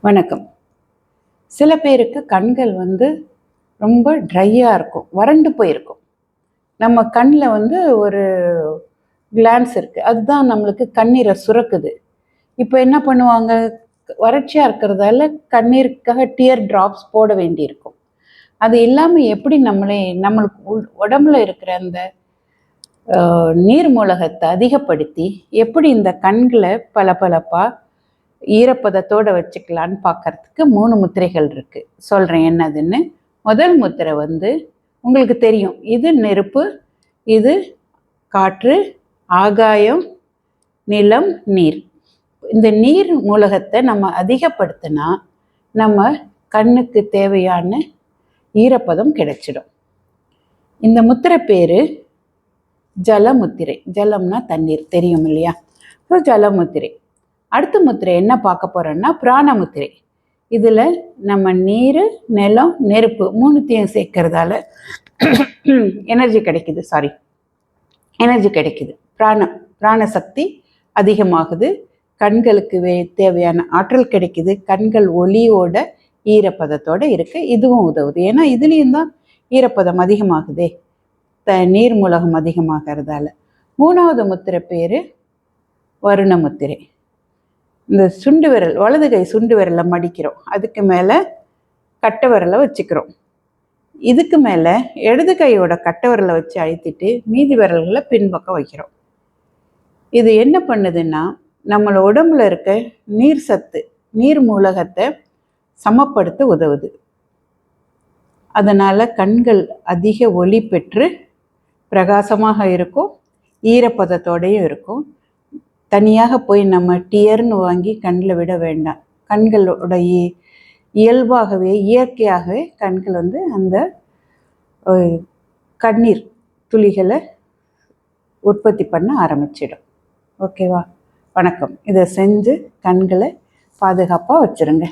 வணக்கம். சில பேருக்கு கண்கள் வந்து ரொம்ப ட்ரையாக இருக்கும் வறண்டு போயிருக்கும். நம்ம கண்ணில் வந்து ஒரு கிளான்ஸ் இருக்குது அதுதான் நம்மளுக்கு கண்ணீரை சுரக்குது. இப்போ என்ன பண்ணுவாங்க? வறட்சியாக இருக்கிறதால கண்ணீருக்காக டியர் ட்ராப்ஸ் போட வேண்டியிருக்கும். அது இல்லாமல் எப்படி நம்மளே நம்மளுக்கு உள்- உடம்புல இருக்கிற அந்த நீர் மூலகத்தை அதிகப்படுத்தி எப்படி இந்த கண்களை பளபளப்பாக ஈரப்பதத்தோடு வச்சுக்கலான்னு பார்க்கறதுக்கு மூணு முத்திரைகள் இருக்குது சொல்கிறேன் என்னதுன்னு. முதல் முத்திரை வந்து உங்களுக்கு தெரியும். இது நெருப்பு இது காற்று ஆகாயம் நிலம் நீர். இந்த நீர் மூலகத்தை நம்ம அதிகப்படுத்தினா நம்ம கண்ணுக்கு தேவையான ஈரப்பதம் கிடைச்சிடும். இந்த முத்திரை பேர் ஜலமுத்திரை. ஜலம்னா தண்ணீர். தெரியும் இல்லையா? ஸோ ஜலமுத்திரை. அடுத்த முத்திரை என்ன பார்க்க போகிறோன்னா பிராணமுத்திரை இதில் நம்ம நீர் நிலம் நெருப்பு மூணுத்தையும் சேர்க்கறதால எனர்ஜி கிடைக்குது சாரி எனர்ஜி கிடைக்குது. பிராணம் பிராண சக்தி அதிகமாகுது. கண்களுக்கு வே தேவையான ஆற்றல் கிடைக்குது. கண்கள் ஒளியோட ஈரப்பதத்தோட இருக்கு இதுவும் உதவுது. ஏன்னா இதுலேயும் தான் ஈரப்பதம் அதிகமாகுதே. த நீர் மூலகம் அதிகமாகிறதால. மூணாவது முத்திரை பேர் வருண முத்திரை. இந்த சுண்டு விரல் வலது கை சுண்டு விரலை மடிக்கிறோம். அதுக்கு மேலே கட்டை விரலை வச்சுக்கிறோம். இதுக்கு மேலே இடது கையோட கட்டை விரலை வச்சு அழுத்திட்டு மீதி விரல்களை பின்பக்கம் வைக்கிறோம். இது என்ன பண்ணுதுன்னா நம்மளை உடம்புல இருக்க நீர் சத்து நீர் மூலகத்தை சமப்படுத்த உதவுது. அதனால் கண்கள் அதிக ஒளி பெற்று பிரகாசமாக இருக்கும் ஈரப்பதத்தோடையும் இருக்கும். தனியாக போய் நம்ம டியர்னு வாங்கி கண்ணில் விட வேண்டாம். கண்களோட இயல்பாகவே இயற்கையாகவே கண்கள் வந்து அந்த கண்ணீர் துளிகளை உற்பத்தி பண்ண ஆரம்பிச்சிடும். ஓகேவா? வணக்கம். இதை செஞ்சு கண்களை பாதுகாப்பாக வச்சுருங்க.